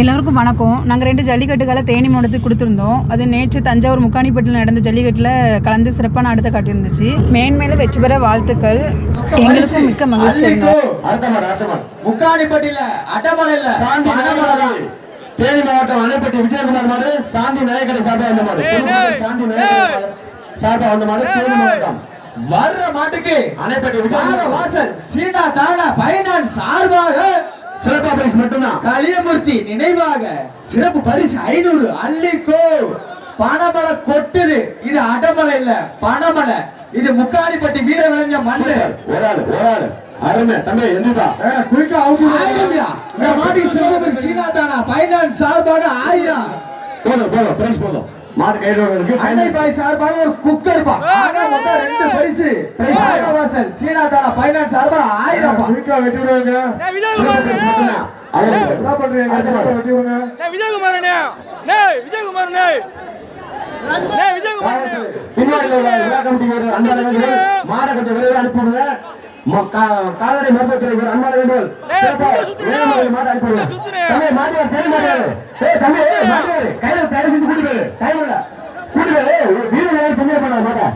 எல்லாருக்கும் வணக்கம். நாங்கள் ரெண்டு ஜல்லிக்கட்டுகளை தேனி மாவட்டத்துக்கு கொடுத்துருந்தோம். அது நேற்று தஞ்சாவூர் முக்காணிப்பட்டில் நடந்த ஜல்லிக்கட்டில் கலந்து சிறப்பான ஆட்டத்தை காட்டியிருந்துச்சு. மேன்மேலும் வெற்றி பெற வாழ்த்துக்கள். எங்களுக்கும் மிக்க மகிழ்ச்சி இருந்தது. அடுத்த மாடு அடுத்த மாடு முக்காணிப்பட்டியில அட்டமலை இல்ல சாந்தி தான். மாவட்டம் அணைப்பட்டி விஜயகுமார் மாடு சாந்தி நாயகர் சார்பா வந்த மாடு. புதுக்கோட்டை சாந்தி நாயகர் சார்பா வந்த மாடு தேனி மாவட்டம். வர்ற மாட்டுக்கு அணைப்பட்டி விஜயகுமார் வாசல் சீனா தானா பைனான்ஸ் சார்பாக சிறப்பா பரிசு மட்டும்தான். கலியமூர்த்தி நினைவாக. சிறப்பு பரிசு ஐநூறு. அள்ளிக்கோ பனமலை கொட்டுது. இது அடமலை இல்ல பனமலை. இது முக்காணிப்பட்டி வீர விளைஞ்ச மண்ணு ஒரு ஆளு ஒரு ஆளு. அருமை. தம்பி எந்திப்பா குயிக்கா ஆயிரம்யா இந்த மாட்டுக்கு சிறப்பு பரிசு. சீனா தானா பைனான்ஸ் சார்பாக ஆயிரம். போதும் போதும் பிரைஸ் போதும். மாடு கையில இருக்கு அன்னை பாய் சார்பாக ஒரு குக்கர் பா ஆக மொத்தம் ரெண்டு பரிசு. வார வாசல் சீனா தானா பைனான்ஸ் சார்பாக ஆயிரம் பா சிறப்பு பரிசு மட்டும்தான் அவருக்கு அடுத்த மாடு. டேய் விஜயகுமாரனே. டேய் விஜயகுமாரனே. கால்நடை மருத்துவத்துறை அன்பான வேண்டுகோள் மாட்ட. தம்பி மாட்டியார் தெரிய மாட்டாரு ஏய் தம்பி ஏய், மாட்டியாரு கையில தயவு செஞ்சு கூட்டி போயிரு. டைம் இல்ல. கூட்டி போயிரு. யாரும் தொந்தரவு பண்ணாத மாட்டா.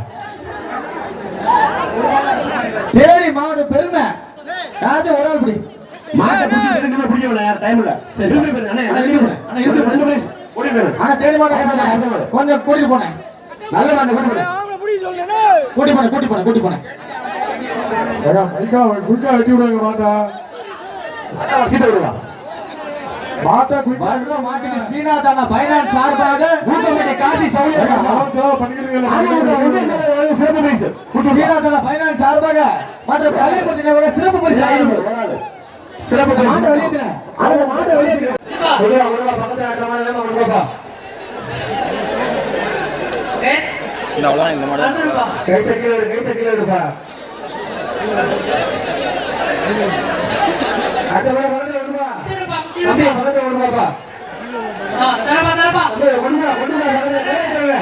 தேனி மாவட்ட பெருமை. ராஜா ஒரு ஆள் பிடி. மாட்டை பிடிச்சி தெரிஞ்சுமா பிடிக்க வேணாம் யார்? டைம் இல்ல. சரி இழுத்துட்டு போயிரு. அண்ணே அண்ணா, இழுத்துட்டு போயிரு. போயிரு. ரெண்டு பிரைஸ் ஓடி போயிரு. ஆனா தேனி. கொஞ்சம் கூட்டிட்டு போனேன் நல்ல மாட்டை கூட்டி சொல்லுனே கூட்டி போனேன் கூட்டி போனேன் கூட்டி போனேன் வெட்டி விடுவாங்க மாட்டா. சீட்டை விடுவா. மாட்டா குயிக் வர்ற மாட்டுக்கு சீனா தானா பைனான்ஸ் சார்பாக செலவு பண்ணிக்கிறீங்களா சிறப்பு கூட்டி சீனா தானா பைனான்ஸ் சார்பாக மற்ற சிறப்பு பரிசு. சிறப்பு பரிசு. மாட்டை வெளியேற்றுறேன். அந்த மாட்டை வெளியேற்றுறேன். விடுவா, விடுவா, பக்கத்துல ஆட்டமான வேகமா கொண்டு வாப்பா. இந்த அவ்வளவு இந்த மாடல் கைத்த கீழே எடு, கைத்த கீழே எடுப்பா. தம்பி, பக்கத்துல கொண்டு வாப்பா. தம்பி, கொண்டு வா, கொண்டு வா, பக்கத்துல.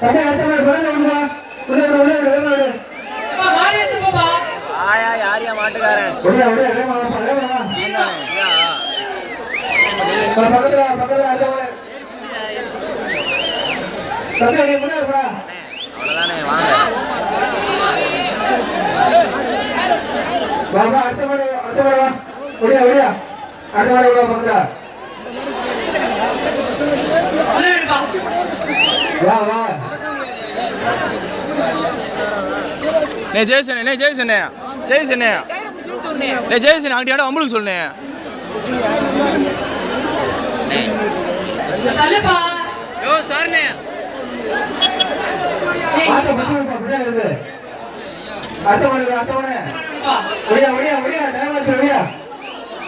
தம்பி, அடுத்த முறை பக்கத்துல கொண்டு வா. உள்ள விடு, உள்ள விடு, வேகமா விடு. ஆயா யாரியா மாட்டுக்காரன் உள்ள விடு, வேகமா வாப்பா, வேகமா வா. பக்கத்துல பக்கத்துல அடுத்த முறை. தம்பி, நீ முன்னாடி வா. அவ்வளவுதானே வாங்க வா, வா, அடுத்த வா, அடுத்த முறை வா. ஒடியா, ஒடியா. அடுத்த முறை விடுவா, பக்கத்துல. வா வா நே ஜெயசனே நே ஜெயசனே ஜெயசனே நே ஜெயசனே அங்கடி ஆட அம்பளுக்கு சொல்லுனே யோ சார்னே ஆட்ட பத்தி விடுப்பா, பின்னாடி இருந்து. அடுத்த முறை விடு, அடுத்த முறை. ஒடியா, ஒடியா, ஒடியா, time ஆச்சு, ஒடியா.